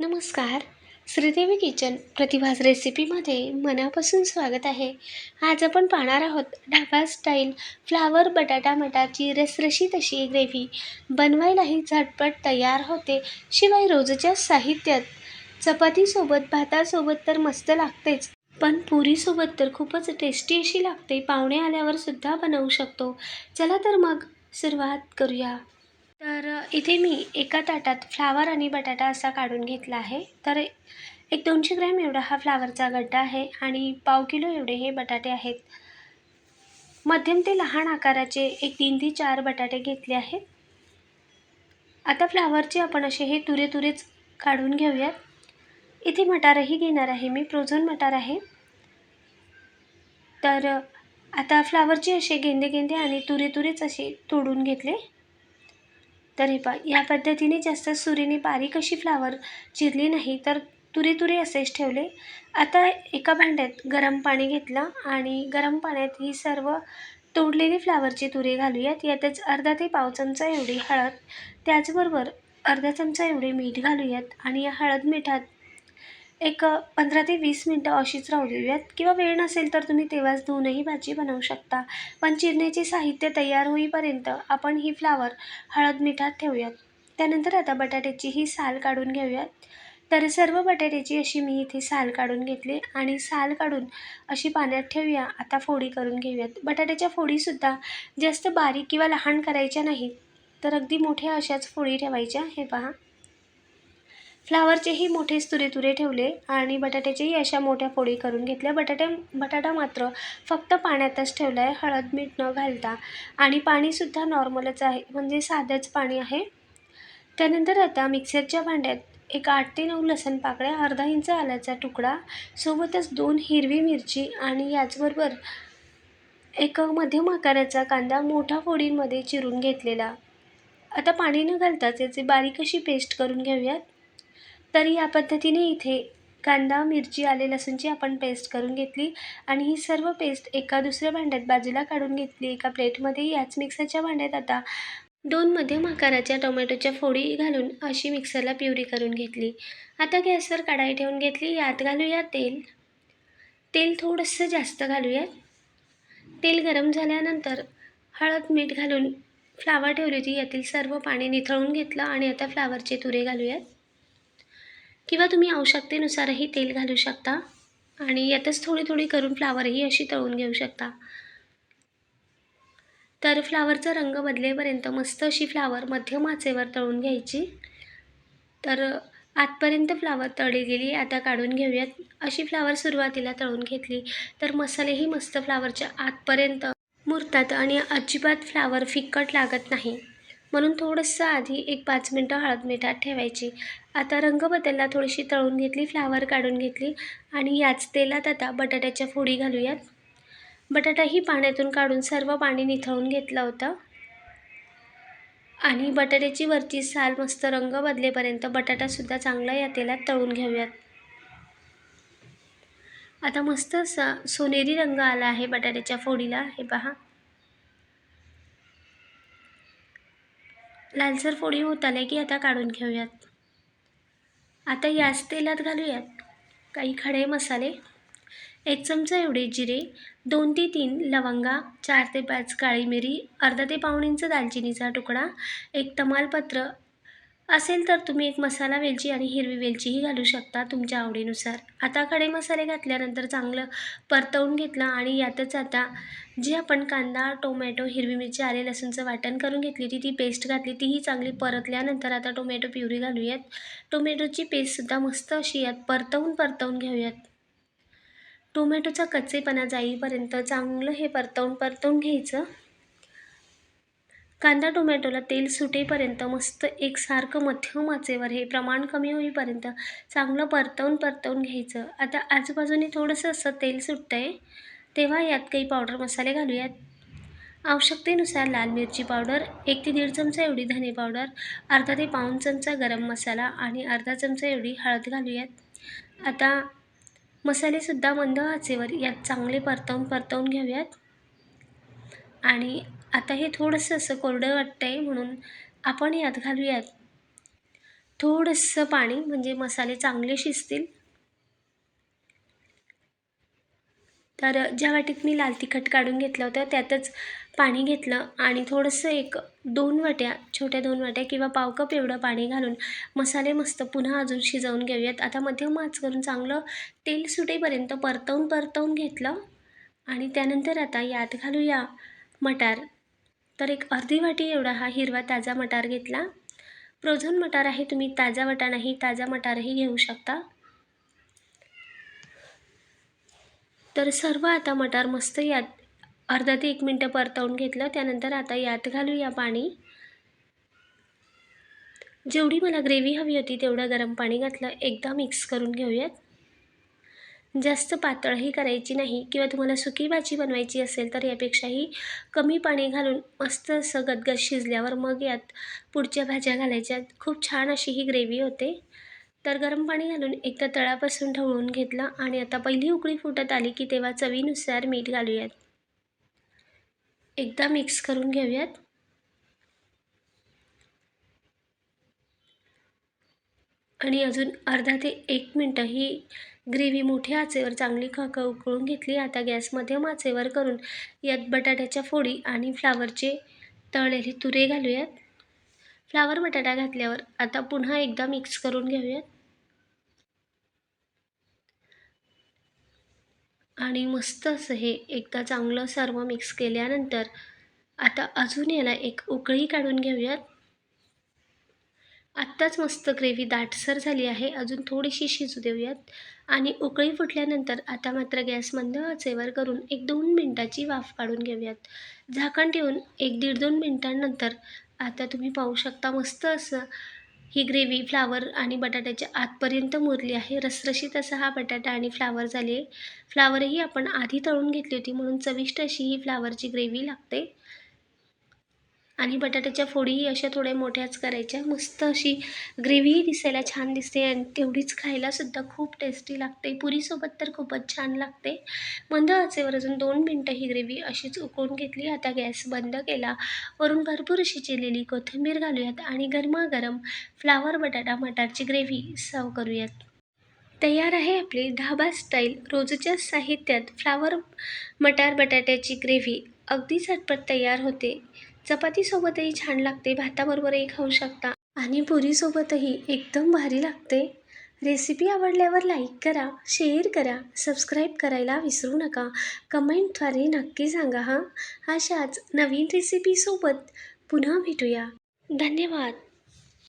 नमस्कार. श्रीदेवी किचन प्रतिभाज रेसिपीमध्ये मनापासून स्वागत आहे. आज आपण पाहणार आहोत ढाबा स्टाईल फ्लावर बटाटा मटाची रसरशीत अशी ग्रेव्ही. बनवायलाही झटपट तयार होते शिवाय रोजच्या साहित्यात चपातीसोबत भातासोबत तर मस्त लागतेच. पण पुरीसोबत तर खूपच टेस्टी अशी लागते पाहुणे आल्यावर सुद्धा बनवू शकतो. चला तर मग सुरुवात करूया. तर इथे मी एका ताटात फ्लावर आणि बटाटा असा काढून घेतला आहे. तर एक दोनशे ग्रॅम एवढा हा फ्लावरचा गड्डा आहे आणि पाव किलो एवढे हे बटाटे आहेत. मध्यम ते लहान आकाराचे एक तीन ते चार बटाटे घेतले आहेत. आता फ्लावरचे आपण असे हे तुरे तुरेच काढून घेऊयात. इथे मटारही घेणार आहे मी प्रोझन मटार आहे. तर आता फ्लावरचे असे गेंदे गेंदे आणि तुरे तुरेच असे तोडून घेतले. तर हे पा या पद्धतीने जास्त सुरीने बारीक अशी फ्लावर चिरली नाही तर तुरी तुरी असेच ठेवले. आता एका भांड्यात गरम पाणी घेतलं आणि गरम पाण्यात ही सर्व तोडलेली फ्लावरची तुरी घालूयात. यातच अर्धा ते पाव चमचा एवढी हळद त्याचबरोबर अर्धा चमचा एवढे मीठ घालूयात आणि या हळद मिठात एक पंधरा ते वीस मिनटं अशीच राहू देऊयात. किंवा वेळ नसेल तर तुम्ही तेव्हाच धुवूनही भाजी बनवू शकता. पण चिरण्याचे साहित्य तयार होईपर्यंत आपण ही फ्लावर हळद मिठात ठेवूयात. त्यानंतर आता बटाट्याची ही साल काढून घेऊयात. तर सर्व बटाट्याची अशी मी इथे साल काढून घेतली आणि साल काढून अशी पाण्यात ठेवूया. आता फोडी करून घेऊयात. बटाट्याच्या फोडीसुद्धा जास्त बारीक किंवा लहान करायच्या नाहीत. तर अगदी मोठ्या अशाच फोडी ठेवायच्या. हे पहा. फ्लावरचेही मोठेच तुरे तुरे ठेवले आणि बटाट्याचेही अशा मोठ्या फोडी करून घेतल्या. बटाट्या बटाटा मात्र फक्त पाण्यातच ठेवला आहे हळद मीठ न घालता. आणि पाणीसुद्धा नॉर्मलच आहे. म्हणजे साधंच पाणी आहे. त्यानंतर आता मिक्सरच्या भांड्यात एक आठ ते नऊ लसण पाकळ्या अर्धा इंच आल्याचा तुकडा सोबतच दोन हिरवी मिरची आणि याचबरोबर एक मध्यम आकाराचा कांदा मोठ्या फोडींमध्ये चिरून घेतलेला. आता पाणी न घालताच याची बारीक अशी पेस्ट करून घेऊयात. तर या पद्धतीने इथे कांदा मिरची आले लसूणची आपण पेस्ट करून घेतली. आणि ही सर्व पेस्ट एका दुसऱ्या भांड्यात बाजूला काढून घेतली. एका प्लेटमध्ये याच मिक्सरच्या भांड्यात आता दोन मध्यम आकाराच्या टोमॅटोच्या फोडी घालून अशी मिक्सरला प्युरी करून घेतली. आता गॅसवर कढाई ठेवून घेतली. यात घालूया तेल. तेल थोडंसं जास्त घालूयात तेल गरम झाल्यानंतर हळद मीठ घालून फ्लावर ठेवली होती. यातील सर्व पाणी निथळून घेतलं आणि आता फ्लावरचे तुरे घालूयात. किंवा तुम्ही आवश्यकतेनुसारही तेल घालू शकता आणि यातच थोडी थोडी करून फ्लावरही अशी तळून घेऊ शकता. तर फ्लावरचा रंग बदलेपर्यंत मस्त अशी फ्लावर मध्यम आचेवर तळून घ्यायची. तर आतपर्यंत फ्लावर तळली गेली आता काढून घेऊयात. अशी फ्लावर सुरुवातीला तळून घेतली तर मसालेही मस्त फ्लावरच्या आतपर्यंत मुरतात आणि अजिबात फ्लावर फिकट लागत नाही. म्हणून थोडंसं आधी एक पाच मिनटं हळद मिठात ठेवायची. आता रंग बदलला थोडीशी तळून घेतली फ्लावर काढून घेतली आणि याच तेलात आता बटाट्याच्या फोडी घालूयात. बटाटाही पाण्यातून काढून सर्व पाणी निथळून घेतलं होतं. आणि बटाट्याची वरची साल मस्त रंग बदलेपर्यंत बटाटासुद्धा चांगला या तेलात तळून घेऊयात. आता मस्त असा सोनेरी रंग आला आहे बटाट्याच्या फोडीला. हे पहा. लालसर फोडी होत आल्या की आता काढून घेऊयात. आता याच तेलात घालूयात. काही खडे मसाले एक चमचा एवढे जिरे दोन ते तीन लवंगा चार ते पाच काळी मिरी अर्धा ते पाऊण इंच दालचिनीचा तुकडा एक तमालपत्र असेल तर तुम्ही एक मसाला वेलची आणि हिरवी वेलचीही घालू शकता तुमच्या आवडीनुसार. आता खडे मसाले घातल्यानंतर चांगलं परतवून घेतलं आणि यातच आता जी आपण कांदा टोमॅटो हिरवी मिरची आले लसूणचं वाटण करून घेतली होती ती पेस्ट घातली तीही चांगली परतल्यानंतर आता टोमॅटो प्युरी घालूयात. टोमॅटोची पेस्टसुद्धा मस्त अशी यात परतवून परतवून घेऊयात. टोमॅटोचा कच्चेपणा जाईपर्यंत चांगलं हे परतवून परतवून घ्यायचं. कांदा टोमॅटोला तेल सुटेपर्यंत मस्त एकसारखं मध्यम आचेवर हे प्रमाण कमी होईपर्यंत चांगलं परतवून परतवून घ्यायचं. आता आजूबाजूने थोडंसं असं तेल सुटतं आहे तेव्हा यात काही पावडर मसाले घालूयात. आवश्यकतेनुसार लाल मिरची पावडर एक ते दीड चमचा एवढी धने पावडर अर्धा ते पाऊण चमचा गरम मसाला आणि अर्धा चमचा एवढी हळद घालूयात. आता मसालेसुद्धा मंद आचेवर यात चांगले परतवून परतवून घेऊयात. आणि आता हे थोडंसं असं कोरडं वाटतं आहे म्हणून आपण यात घालूयात. थोडंसं पाणी म्हणजे मसाले चांगले शिजतील. तर ज्या वाटीत मी लाल तिखट काढून घेतलं होतं त्यातच पाणी घेतलं आणि थोडंसं एक दोन वाट्या छोट्या दोन वाट्या किंवा पाव कप एवढं पाणी घालून मसाले मस्त पुन्हा अजून शिजवून घेऊयात. आता मध्यम आच करून चांगलं तेल सुटेपर्यंत परतवून परतवून घेतलं आणि त्यानंतर आता यात घालूया मटार. तर एक अर्धी वाटी एवढा हा हिरवा ताजा मटार घेतला. फ्रोझन मटार आहे तुम्ही ताजा वटाणाही ताजा मटारही घेऊ शकता. तर सर्व आता मटार मस्त यात अर्धा ते एक मिनटं परतवून घेतलं त्यानंतर आता यात घालूया पाणी. जेवढी मला ग्रेव्ही हवी होती तेवढं गरम पाणी घातलं. एकदा मिक्स करून घेऊयात. जास्त पातळही करायची नाही किंवा तुम्हाला सुकी भाजी बनवायची असेल तर यापेक्षाही कमी पाणी घालून मस्त असं गदगद शिजल्यावर मग यात पुढच्या भाज्या घालायच्या. खूप छान अशी ही ग्रेव्ही होते. तर गरम पाणी घालून एकदा तळापासून ढवळून घेतलं आणि आता पहिली उकळी फुटत आली की तेव्हा चवीनुसार मीठ घालूयात. एकदा मिक्स करून घेऊयात. आणि अजून अर्धा ते एक मिनटं ही ग्रेव्ही मोठ्या आचेवर चांगली खक उकळून घेतली. आता गॅस मध्यम आचेवर करून यात बटाट्याच्या फोडी आणि फ्लावरचे तळलेले तुरे घालूयात. फ्लावर बटाटा घातल्यावर आता पुन्हा एकदा मिक्स करून घेऊयात. आणि मस्त असं हे एकदा चांगलं सर्व मिक्स केल्यानंतर आता अजून याला एक उकळी काढून घेऊयात. आत्ताच मस्त ग्रेव्ही दाटसर झाली आहे. अजून थोडीशी शिजू देऊयात. आणि उकळी फुटल्यानंतर आता मात्र गॅस मंद आचेवर करून एक दोन मिनटाची वाफ काढून घेऊयात. झाकण ठेवून एक दीड दोन मिनटांनंतर आता तुम्ही पाहू शकता मस्त असं ही ग्रेव्ही फ्लावर आणि बटाट्याच्या आतपर्यंत मुरली आहे. रसरशीत असा हा बटाटा आणि फ्लावर झाले. फ्लावरही आपण आधी तळून घेतली होती म्हणून चविष्ट अशी ही फ्लावरची ग्रेव्ही लागते. आणि बटाट्याच्या फोडीही अशा थोड्या मोठ्याच करायच्या. मस्त अशी ग्रेव्हीही दिसायला छान दिसते आणि तेवढीच खायलासुद्धा खूप टेस्टी लागते. पुरीसोबत तर खूपच छान लागते. मंद आचेवर अजून दोन मिनटं ही ग्रेव्ही अशीच उकळून घेतली. आता गॅस बंद केला. वरून भरपूर अशी चिरलेली कोथिंबीर घालूयात आणि गरमागरम फ्लावर बटाटा मटारची ग्रेव्ही सर्व करूयात. तयार आहे आपली ढाबा स्टाईल रोजच्या साहित्यात फ्लावर मटार बटाट्याची ग्रेव्ही अगदी झटपट तयार होते. चपातीसोबतही छान लागते भाताबरोबरही खाऊ शकता. आणि पुरीसोबतही एकदम भारी लागते. रेसिपी आवडल्यावर लाईक करा शेअर करा सबस्क्राईब करायला विसरू नका. कमेंटद्वारे नक्की सांगा हां. अशाच नवीन रेसिपीसोबत पुन्हा भेटूया. धन्यवाद.